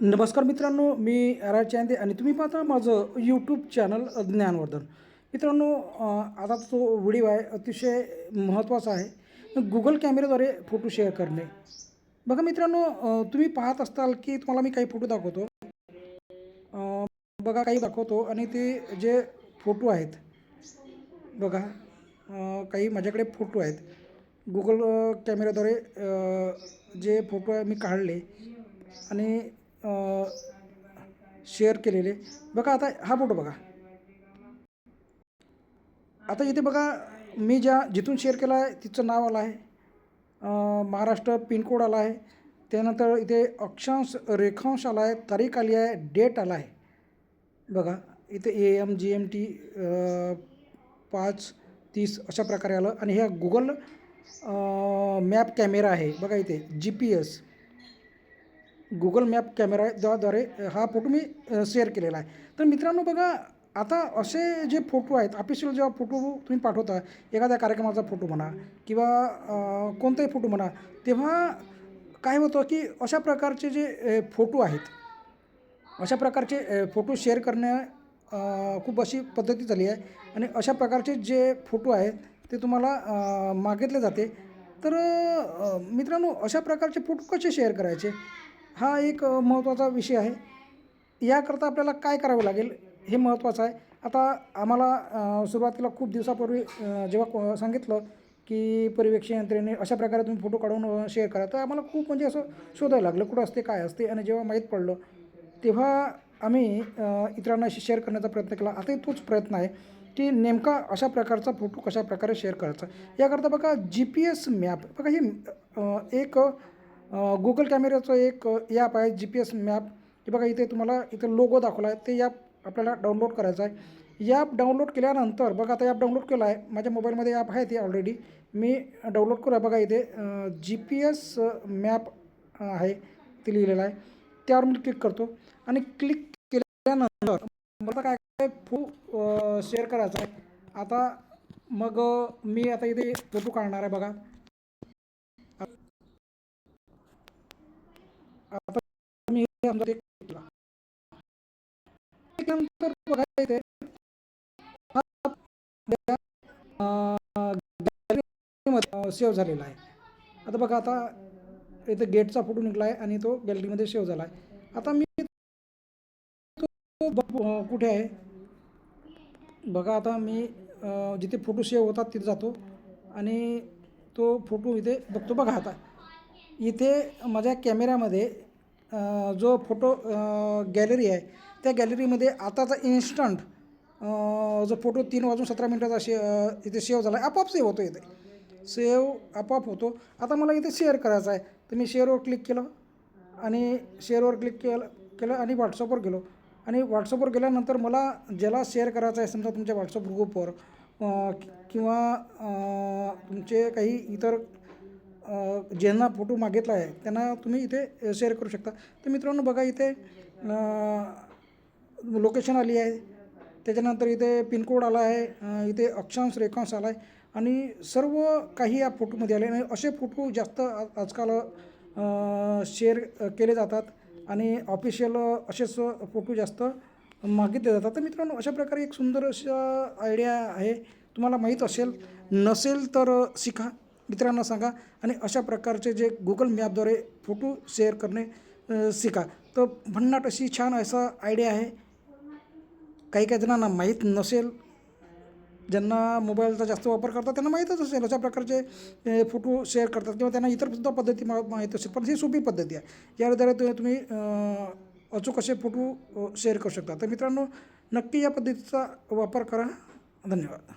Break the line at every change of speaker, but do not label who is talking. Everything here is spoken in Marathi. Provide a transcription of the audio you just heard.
नमस्कार मित्रांनो मी आर चांदे आणि तुम्ही पाहता माझं यूट्यूब चॅनल ज्ञानवर्धन. मित्रांनो आता तो व्हिडिओ आहे अतिशय महत्त्वाचा आहे. गुगल कॅमेऱ्याद्वारे फोटो शेअर करणे. बघा मित्रांनो तुम्ही पाहत असताल की तुम्हाला मी काही फोटो दाखवतो. बघा काही दाखवतो आणि ते जे फोटो आहेत बघा काही माझ्याकडे फोटो आहेत. गुगल कॅमेऱ्याद्वारे जे फोटो आहे मी काढले आणि शेअर केलेले. बघा आता हा फोटो बघा. आता इथे बघा मी ज्या जिथून शेअर केला आहे तिचं नाव आलं आहे. महाराष्ट्र पिनकोड आला आहे. त्यानंतर इथे अक्षांश रेखांश आला आहे. तारीख आली आहे. डेट आला आहे. बघा इथे A M G M T पाच तीस अशा प्रकारे आलं. आणि ह्या गुगल मॅप कॅमेरा आहे. बघा इथे G P S Google map कॅमेराद्वारे हा फोटो मी शेअर केलेला आहे. तर मित्रांनो बघा आता असे जे फोटो आहेत ऑफिशियल जेव्हा फोटो तुम्ही पाठवता एखाद्या कार्यक्रमाचा फोटो म्हणा किंवा कोणताही फोटो म्हणा तेव्हा काय होतं की अशा प्रकारचे जे फोटो आहेत अशा प्रकारचे फोटो शेअर करण्या खूप अशी पद्धती झाली आहे आणि अशा प्रकारचे जे फोटो आहेत ते तुम्हाला मागितले जाते. तर मित्रांनो अशा प्रकारचे फोटो कसे शेअर करायचे? हा एक महत्त्वाचा विषय आहे. याकरता आपल्याला काय करावं लागेल हे महत्त्वाचं आहे. आता आम्हाला सुरुवातीला खूप दिवसापूर्वी जेव्हा सांगितलं की परिवेक्षण यंत्रणेने अशा प्रकारे तुम्ही फोटो काढून शेअर करा. तर आम्हाला खूप म्हणजे असं शोधायला लागलं कुठं असते काय असते आणि जेव्हा माहीत पडलं तेव्हा आम्ही इतरांना शेअर करण्याचा प्रयत्न केला. आताही तोच प्रयत्न आहे की नेमका अशा प्रकारचा फोटो कशा प्रकारे शेअर करायचा. याकरता बघा जी पी एस मॅप बघा हे एक गुगल कॅमेऱ्याचं एक ॲप आहे जी पी एस मॅप हे बघा इथे तुम्हाला इथं लोगो दाखवला आहे. ते ॲप आपल्याला डाउनलोड करायचं आहे. ॲप डाउनलोड केल्यानंतर बघा आता ॲप डाउनलोड केलं आहे. माझ्या मोबाईलमध्ये ॲप आहे ते ऑलरेडी मी डाउनलोड करूया. बघा इथे जी पी एस मॅप आहे. ते लिहिलेलं आहे. त्यावर मी क्लिक करतो. आणि क्लिक केल्यानंतर मला काय काय फू शेअर करायचा आहे. आता मग मी आता इथे फोटो काढणार आहे बघा आता मी हे समजा ते केला. त्यानंतर बघा इथे हा आपल्या, अ, गॅलरीमध्ये सेव्ह झालेला आहे. आता बघा आता इथे गेटचा फोटो निघला आहे आणि तो गॅलरीमध्ये सेव्ह झाला आहे आता मी तो कुठे आहे? बघा आता मी जिथे फोटो सेव्ह होतात तिथे जातो. आणि तो फोटो इथे बघतो बघा आता. इथे माझ्या कॅमेऱ्यामध्ये जो फोटो गॅलरी आहे त्या गॅलरीमध्ये आताचा इन्स्टंट जो फोटो तीन वाजून सतरा मिनटाचा शे इथे सेव्ह झाला आहे आपोआप सेव्ह होतो इथे. सेव्ह आपोआप होतो. आता मला इथे शेअर करायचा आहे. तर मी शेअरवर क्लिक केलं आणि शेअरवर क्लिक केलं केलं आणि व्हॉट्सअपवर गेलो. आणि व्हॉट्सअपवर गेल्यानंतर मला ज्याला शेअर करायचं आहे समजा तुमच्या व्हॉट्सअप ग्रुपवर किंवा तुमचे काही इतर ज्यांना फोटो मागितला आहे त्यांना तुम्ही इथे शेअर करू शकता. तर मित्रांनो बघा इथे लोकेशन आली आहे. त्याच्यानंतर इथे पिनकोड आला आहे इथे अक्षांश रेखांश आला आहे. आणि सर्व काही या फोटोमध्ये आले आणि असे फोटो जास्त आजकाल शेअर केले जातात. आणि ऑफिशियल असेच फोटो जास्त मागितले जातात. तर मित्रांनो अशा प्रकारे एक सुंदर अशा आयडिया आहे. तुम्हाला माहीत असेल नसेल तर शिका. मित्रांना सांगा आणि अशा प्रकारचे जे गुगल मॅपद्वारे फोटो शेअर करणे शिका. तर भन्नाट अशी छान असा आयडिया आहे. काही काही जणांना माहीत नसेल ज्यांना मोबाईलचा जास्त वापर करतात त्यांना माहीतच असेल अशा प्रकारचे फोटो शेअर करतात किंवा त्यांना इतरसुद्धा पद्धती मा माहीत असेल. पण ही सोपी पद्धती आहे. याद्वारे तुम्ही तुम्ही अचूक असे फोटो शेअर करू शकता. तर मित्रांनो नक्की या पद्धतीचा वापर करा. धन्यवाद.